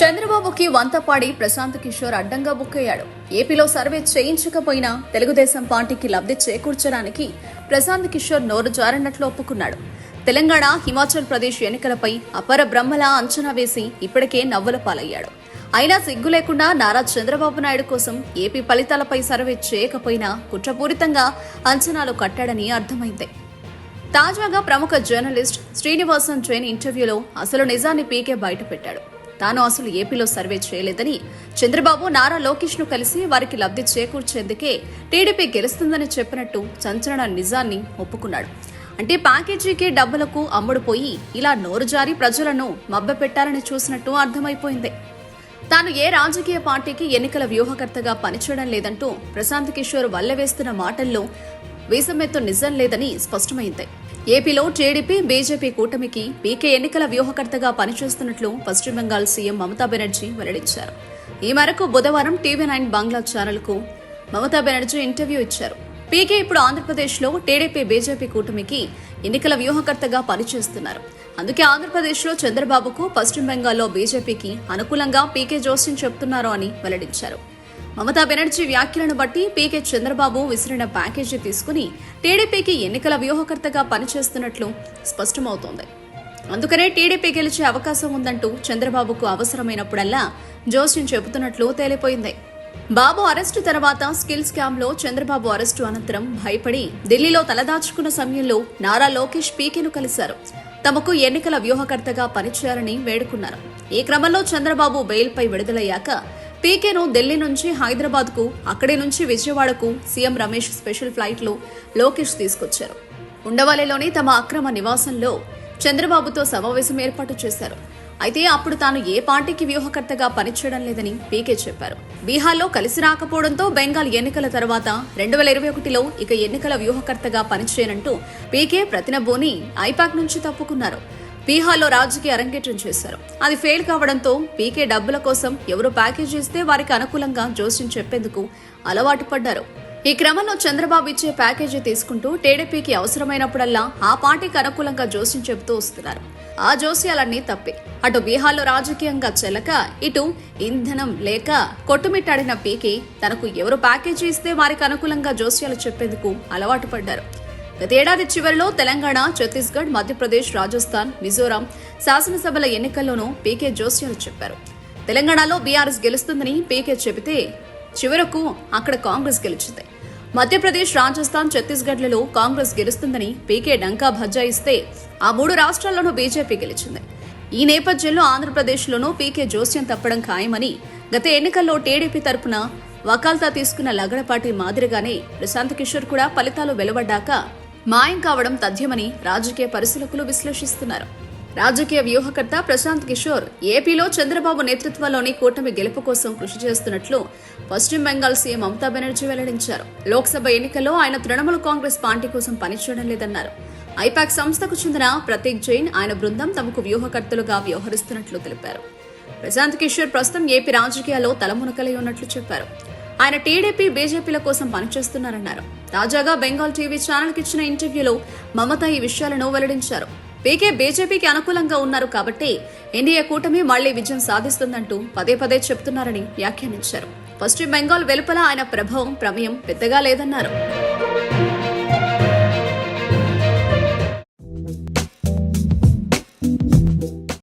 చంద్రబాబుకి వంతపాడి ప్రశాంత్ కిషోర్ అడ్డంగా బుక్కయ్యాడు ఏపీలో సర్వే చేయించకపోయినా తెలుగుదేశం పార్టీకి లబ్ధి చేకూర్చడానికి ప్రశాంత్ కిషోర్ నోరు జారినట్లు ఒప్పుకున్నాడు. తెలంగాణ హిమాచల్ ప్రదేశ్ ఎన్నికలపై అపర బ్రహ్మలా అంచనా వేసి ఇప్పటికే నవ్వుల పాలయ్యాడు. అయినా సిగ్గు లేకుండా నారా చంద్రబాబు నాయుడు కోసం ఏపీ ఫలితాలపై సర్వే చేయకపోయినా కుట్రపూరితంగా అంచనాలు కట్టాడని అర్థమైంది. తాజాగా ప్రముఖ జర్నలిస్ట్ శ్రీనివాసన్ జైన్ ఇంటర్వ్యూలో అసలు నిజాన్ని పీకే బయటపెట్టాడు. తాను అసలు ఏపీలో సర్వే చేయలేదని చంద్రబాబు నారా లోకేష్ను కలిసి వారికి లబ్ధి చేకూర్చేందుకే టీడీపీ గెలుస్తుందని చెప్పినట్టు చంచలన నిజాన్ని ఒప్పుకున్నాడు. అంటే ప్యాకేజీకి డబ్బులకు అమ్ముడుపోయి ఇలా నోరు జారి ప్రజలను మబ్బపెట్టాలని చూసినట్టు అర్థమైపోయింది. తాను ఏ రాజకీయ పార్టీకి ఎన్నికల వ్యూహకర్తగా పనిచేయడం లేదంటూ ప్రశాంత్ కిషోర్ వల్లవేస్తున్న మాటల్లో వీసమెత్తు నిజం లేదని స్పష్టమైంది. ఏపీలో టీడీపీ బీజేపీ కూటమికి పీకే ఎన్నికల వ్యూహకర్తగా పనిచేస్తున్నట్లు పశ్చిమ బెంగాల్ సీఎం మమతా బెనర్జీ వెల్లడించారు. ఈ మేరకు బుధవారం టీవీ నైన్ బంగ్లా ఛానల్కు మమతా బెనర్జీ ఇంటర్వ్యూ ఇచ్చారు. పీకే ఇప్పుడు ఆంధ్రప్రదేశ్లో టీడీపీ బీజేపీ కూటమికి ఎన్నికల వ్యూహకర్తగా పనిచేస్తున్నారు. అందుకే ఆంధ్రప్రదేశ్లో చంద్రబాబుకు పశ్చిమ బెంగాల్లో బీజేపీకి అనుకూలంగా పీకే జోస్యం చెప్తున్నారు అని వెల్లడించారు. మమతా బెనర్జీ వ్యాఖ్యలను బట్టి పీకే చంద్రబాబు విసిరిన ప్యాకేజీ తీసుకుని టీడీపీకి ఎన్నికల వ్యూహకర్తగా పనిచేస్తున్నట్లు స్పష్టమవుతోంది. అందుకనే టీడీపీ గెలిచే అవకాశం ఉందంటూ చంద్రబాబుకు అవసరమైనప్పుడల్లా జోస్యం చెబుతున్నట్లు తేలిపోయింది. బాబు అరెస్టు తర్వాత స్కిల్ స్కామ్లో చంద్రబాబు అరెస్టు అనంతరం భయపడి ఢిల్లీలో తలదాచుకున్న సమయంలో నారా లోకేష్ పీకేను కలిశారు. తమకు ఎన్నికల వ్యూహకర్తగా పనిచేయాలని వేడుకున్నారు. ఈ క్రమంలో చంద్రబాబు బెయిల్పై విడుదలయ్యాక పీకేను ఢిల్లీ నుంచి హైదరాబాద్కు అక్కడి నుంచి విజయవాడకు సీఎం రమేష్ స్పెషల్ ఫ్లైట్లో లోకేష్ తీసుకొచ్చారు. ఉండవల్లిలోని తమ అక్రమ నివాసంలో చంద్రబాబుతో సమావేశం ఏర్పాటు చేశారు. అయితే అప్పుడు తాను ఏ పార్టీకి వ్యూహకర్తగా పనిచేయడం లేదని పీకే చెప్పారు. బీహార్లో కలిసి రాకపోవడంతో బెంగాల్ ఎన్నికల తర్వాత రెండు వేల ఇరవై ఒకటిలో ఇక ఎన్నికల వ్యూహకర్తగా పనిచేయనంటూ పీకే ప్రతినబోని ఐపాక్ నుంచి తప్పుకున్నారు. బీహార్లో రాజకీయ అరంగేట్రం చేశారు. అది ఫెయిల్ కావడంతో పీకే డబ్బుల కోసం ఎవరు ప్యాకేజీ ఇస్తే వారికి అనుకూలంగా జోస్యం చెప్పేందుకు అలవాటు పడ్డారు. ఈ క్రమంలో చంద్రబాబు ఇచ్చే ప్యాకేజీ తీసుకుంటూ టీడీపీకి అవసరమైనప్పుడల్లా ఆ పార్టీకి అనుకూలంగా జోస్యం చెబుతూ వస్తున్నారు. ఆ జోస్యాలన్నీ తప్పే. అటు బీహార్లో రాజకీయంగా చెలక ఇటు ఇంధనం లేక కొట్టుమిట్టాడిన పీకే తనకు ఎవరు ప్యాకేజీ ఇస్తే వారికి అనుకూలంగా జోస్యాలు చెప్పేందుకు అలవాటు పడ్డారు. గతేడాది చివరిలో తెలంగాణ ఛత్తీస్గఢ్ మధ్యప్రదేశ్ రాజస్థాన్ మిజోరాం శాసనసభల ఎన్నికల్లోనూ పీకే జోస్యాలు చెప్పారు. తెలంగాణలో బీఆర్ఎస్ గెలుస్తుందని పీకే చెబితే చివరకు అక్కడ కాంగ్రెస్ గెలిచింది. మధ్యప్రదేశ్ రాజస్థాన్ ఛత్తీస్గఢ్లలో కాంగ్రెస్ గెలుస్తుందని పీకే డంకా భజ్జాయిస్తే ఆ మూడు రాష్ట్రాల్లోనూ బీజేపీ గెలిచింది. ఈ నేపథ్యంలో ఆంధ్రప్రదేశ్లోనూ పీకే జోస్యం తప్పడం ఖాయమని గత ఎన్నికల్లో టీడీపీ తరపున వకాల్తా తీసుకున్న లగడపాటి మాదిరిగానే ప్రశాంత్ కిషోర్ కూడా ఫలితాలు వెలువడ్డాక మాయం కావడం తథ్యమని రాజకీయ పరిశీలకులు విశ్లేషిస్తున్నారు. రాజకీయ వ్యూహకర్త ప్రశాంత్ కిషోర్ ఏపీలో చంద్రబాబు నేతృత్వంలోని కూటమి గెలుపు కోసం కృషి చేస్తున్నట్లు పశ్చిమ బెంగాల్ సీఎం మమతా బెనర్జీ వెల్లడించారు. లోక్సభ ఎన్నికల్లో ఆయన తృణమూల కాంగ్రెస్ పార్టీ కోసం పనిచేయడం లేదన్నారు. ఐపాక్ సంస్థకు చెందిన ప్రతీక్ జైన్ ఆయన బృందం తమకు వ్యూహకర్తలుగా వ్యవహరిస్తున్నట్లు తెలిపారు. ప్రశాంత్ కిషోర్ ప్రస్తుతం ఏపీ రాజకీయాల్లో తలమునకలై ఉన్నట్లు చెప్పారు. ఆయన టీడీపీ బీజేపీల కోసం పనిచేస్తున్నారన్నారు. తాజాగా బెంగాల్ టీవీ ఛానల్కి ఇచ్చిన ఇంటర్వ్యూలో మమత ఈ విషయాలను వెల్లడించారు. పీకే బీజేపీకి అనుకూలంగా ఉన్నారు కాబట్టి ఎన్డీఏ కూటమి మళ్ళీ విజయం సాధిస్తుందంటూ పదే పదే చెప్తున్నారని వ్యాఖ్యానించారు. పశ్చిమ బెంగాల్ వెలుపల ఆయన ప్రభావం ప్రమేయం పెద్దగా లేదన్నారు.